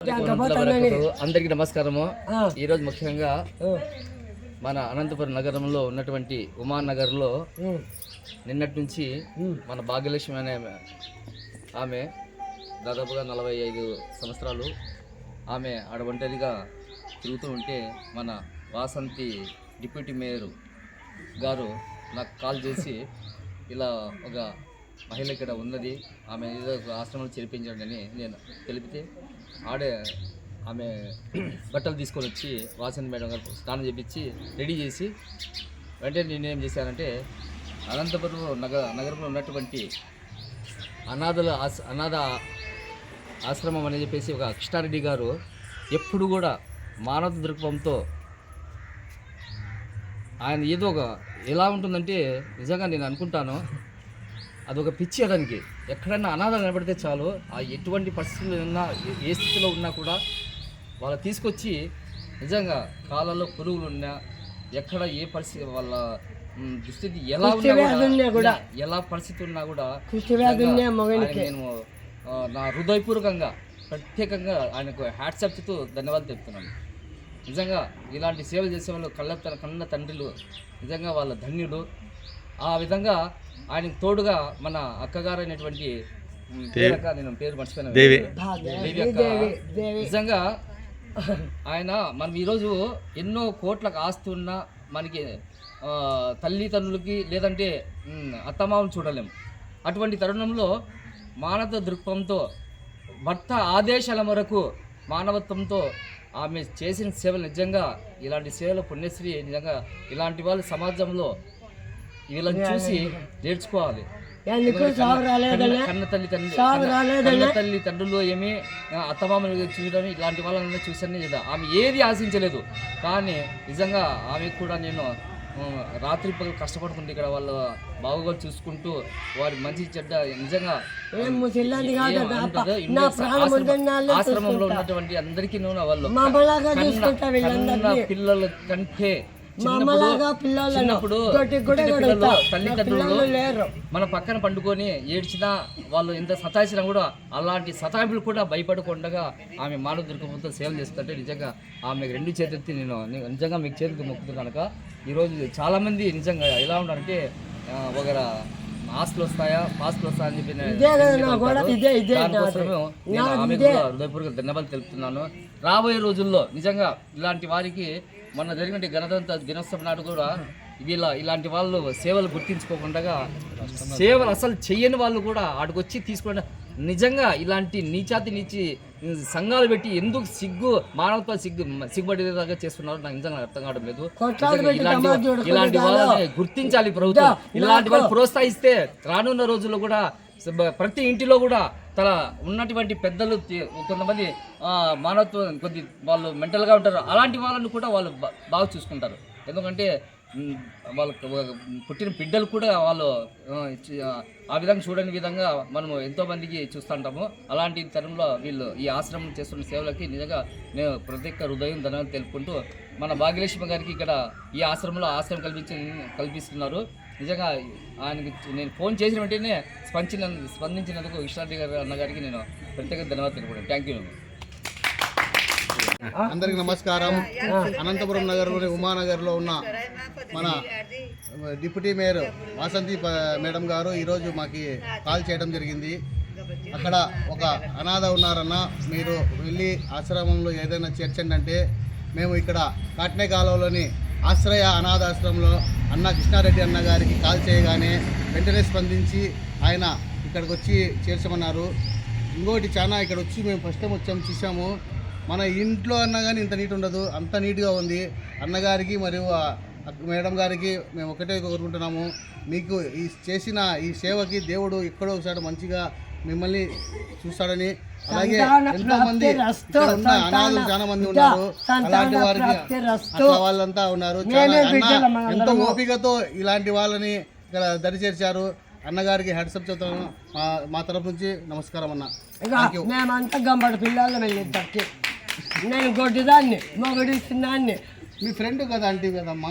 అందరికి నమస్కారము. ఆ. ఈరోజు ముఖ్యంగా మన అనంతపురం నగరంలో ఉన్నటువంటి ఉమానగర్లో ఉమ్, నిన్నటి నుంచి. మన భాగ్యలక్ష్మి అనే ఆమె దాదాపుగా నలభై ఐదు సంవత్సరాలు ఆమె ఆడ ఒంటరిగా తిరుగుతూ ఉంటే మన వాసంతి డిప్యూటీ మేయర్ గారు నాకు కాల్ చేసి ఇలా ఒక మహిళ ఇక్కడ ఉన్నది. ఆమె ఏదో ఒక ఆశ్రమంలో చేర్పించండి అని నేను తెలిపితే ఆడే ఆమె బట్టలు తీసుకొని వచ్చి వాసంతి మేడం గారు స్నానం చేపించి రెడీ చేసి వెంటనే నేను ఏం చేశానంటే అనంతపురం నగ నగరంలో ఉన్నటువంటి అనాథల ఆశ అనాథ ఆశ్రమం అని చెప్పేసి ఒక కృష్ణారెడ్డి గారు ఎప్పుడు కూడా మానవ దృక్పథంతో ఆయన ఏదో ఒక ఎలా ఉంటుందంటే నిజంగా నేను అనుకుంటాను అదొక పిచ్చి అతనికి. ఎక్కడైనా అనాథ నిలబడితే చాలు ఆ ఎటువంటి పరిస్థితులు ఉన్నా ఏ- స్థితిలో ఉన్నా కూడా వాళ్ళు తీసుకొచ్చి నిజంగా కాళ్ళలో పురుగులు ఉన్నా ఎక్కడ ఏ పరిస్థితి వాళ్ళ దుస్థితి ఎలా ఉన్నా కూడా. ఎలా పరిస్థితి ఉన్నా కూడా నేను నా హృదయపూర్వకంగా ప్రత్యేకంగా ఆయనకు హ్యాట్సప్ చెప్తూ ధన్యవాదాలు చెప్తున్నాను నిజంగా ఇలాంటి సేవలు చేసే వాళ్ళు కళ్ళ కన్న తండ్రులు నిజంగా వాళ్ళ ధన్యులు. ఆ విధంగా ఆయనకు తోడుగా మన అక్కగారు అయినటువంటి నేను పేరు మర్చిపోయినా. దేవి. అక్క. దేవి, దేవి. నిజంగా ఆయన మనం ఈరోజు ఎన్నో కోట్లకు ఆస్తి ఉన్నా మనకి తల్లిదండ్రులకి లేదంటే ఉమ్, అత్తమామలు చూడలేం. అటువంటి తరుణంలో మానవ దృక్పథంతో భర్త ఆదేశాల మేరకు మానవత్వంతో ఆమె చేసిన సేవలు నిజంగా ఇలాంటి సేవలు పుణ్యశ్రీ నిజంగా ఇలాంటి వాళ్ళు సమాజంలో వీళ్ళని చూసి నేర్చుకోవాలి. కన్న- తల్లి కన్న- తల్లి తండ్రులు ఏమి అత్తమామలు చూడడం ఇలాంటి వాళ్ళని చూసాను లేదా ఆమె ఏది ఆశించలేదు. కానీ నిజంగా ఆమెకు కూడా నేను రాత్రి పగలు కష్టపడుతుంటే ఇక్కడ వాళ్ళ బాగుగా చూసుకుంటూ వారి మంచి చెడ్డ నిజంగా ఆశ్రమంలో ఉన్నటువంటి అందరికీ నూనె వాళ్ళు పిల్లల కంటే చిన్నప్పుడు పుట్టిన పిల్లలు తల్లిదండ్రులు లేరు. మన పక్కన పండుకొని ఏడ్చినా వాళ్ళు ఎంత సతాయించినా కూడా అలాంటి సతాయింపులు కూడా భయపడకుండా ఆమె మానవ దుర్గంతో సేవలు చేస్తుంటే నిజంగా ఆమెకు రెండు చేతులెత్తి నేను నిజంగా మీకు చేతికి మొక్కుతున్నాను కనుక ఈరోజు చాలామంది నిజంగా ఎలా ఉన్నారంటే ఆ, ఒకర ఆస్తులు వస్తాయా? పాస్తులు వస్తాయా అని చెప్పి హృదయపూర్వక ధన్యవాదాలు తెలుపుతున్నాను. రాబోయే రోజుల్లో నిజంగా ఇలాంటి వారికి మొన్న జరిగిన గణతంత్ర దినోత్సవం నాడు కూడా వీళ్ళ ఇలాంటి వాళ్ళు సేవలు గుర్తించుకోకుండా సేవలు అసలు చెయ్యని వాళ్ళు కూడా ఆడికొచ్చి తీసుకుంటే నిజంగా ఇలాంటి నీచాతి నీచి సంఘాలు పెట్టి ఎందుకు సిగ్గు మానవత్వ సిగ్గు సిగ్గుపడేలాగా చేస్తున్నారు నాకు నిజంగా అర్థం కావడం లేదు. ఇలాంటి వాళ్ళని గుర్తించాలి ప్రభుత్వం. ఇలాంటి వాళ్ళు ప్రోత్సహిస్తే రానున్న రోజుల్లో కూడా ప్రతి ఇంటిలో కూడా తన ఉన్నటువంటి పెద్దలు కొంతమంది మానవత్వం కొద్ది వాళ్ళు మెంటల్గా ఉంటారు. అలాంటి వాళ్ళని కూడా వాళ్ళు బాగా చూసుకుంటారు. ఎందుకంటే వాళ్ళు పుట్టిన బిడ్డలు కూడా వాళ్ళు ఆ, విధంగా చూడని విధంగా మనము ఎంతో మందికి చూస్తుంటాము అలాంటి తరంలో వీళ్ళు ఈ ఆశ్రమం చేస్తున్న సేవలకి నిజంగా నేను ఒక్క హృదయం ధనం తెలుపుకుంటూ మన భాగ్యలక్ష్మి గారికి ఇక్కడ ఈ ఆశ్రమంలో ఆశ్రమం కల్పించి కల్పిస్తున్నారు. నిజంగా ఆయనకి నేను ఫోన్ చేసిన వెంటనే స్పందించిన స్పందించినందుకు ఇష్టారెడ్డి గారు అన్న గారికి నేను ప్రత్యేక ధన్యవాదాలు తెలుపుకుంటాను థ్యాంక్ యూ అందరికి నమస్కారం. అనంతపురం నగరంలోని ఉమానగర్లో ఉన్న మన డిప్యూటీ మేయర్ వాసంతి మేడం గారు ఈరోజు మాకు కాల్ చేయడం జరిగింది. అక్కడ ఒక అనాథ ఉన్నారన్న మీరు వెళ్ళి ఆశ్రమంలో ఏదైనా చేర్చండి అంటే మేము ఇక్కడ కాట్నే కాలువలోని ఆశ్రయ అనాథ ఆశ్రమంలో అన్న కృష్ణారెడ్డి అన్న గారికి కాల్ చేయగానే వెంటనే స్పందించి ఆయన ఇక్కడికి వచ్చి చేర్చమన్నారు. ఇంకోటి చాలా ఇక్కడ వచ్చి మేము ఫస్ట్ టైం వచ్చాము చూసాము. మన ఇంట్లో అన్నా కానీ ఇంత నీట్ ఉండదు అంత నీట్గా ఉంది. అన్నగారికి మరియు మేడం గారికి మేము ఒకటే కోరుకుంటున్నాము. మీకు ఈ చేసిన ఈ సేవకి దేవుడు ఎక్కడో ఒకసారి మంచిగా మిమ్మల్ని చూస్తాడని. అలాగే ఎంతో మంది ఉన్న అనాథులు చాలా మంది ఉన్నారు అలాంటి వారికి. అట్లా వాళ్ళంతా ఉన్నారు. ఎంతో ఓపికతో ఇలాంటి వాళ్ళని ఇక్కడ దరిచేర్చారు. అన్నగారికి హెడ్సప్ చెప్తాను మా తరపు నుంచి నమస్కారం అన్న. మేమంతా గంబడి పిల్లలు నేను గొడ్డిదాన్ని మొగడి మీ ఫ్రెండ్ కదా అంటే కదమ్మా?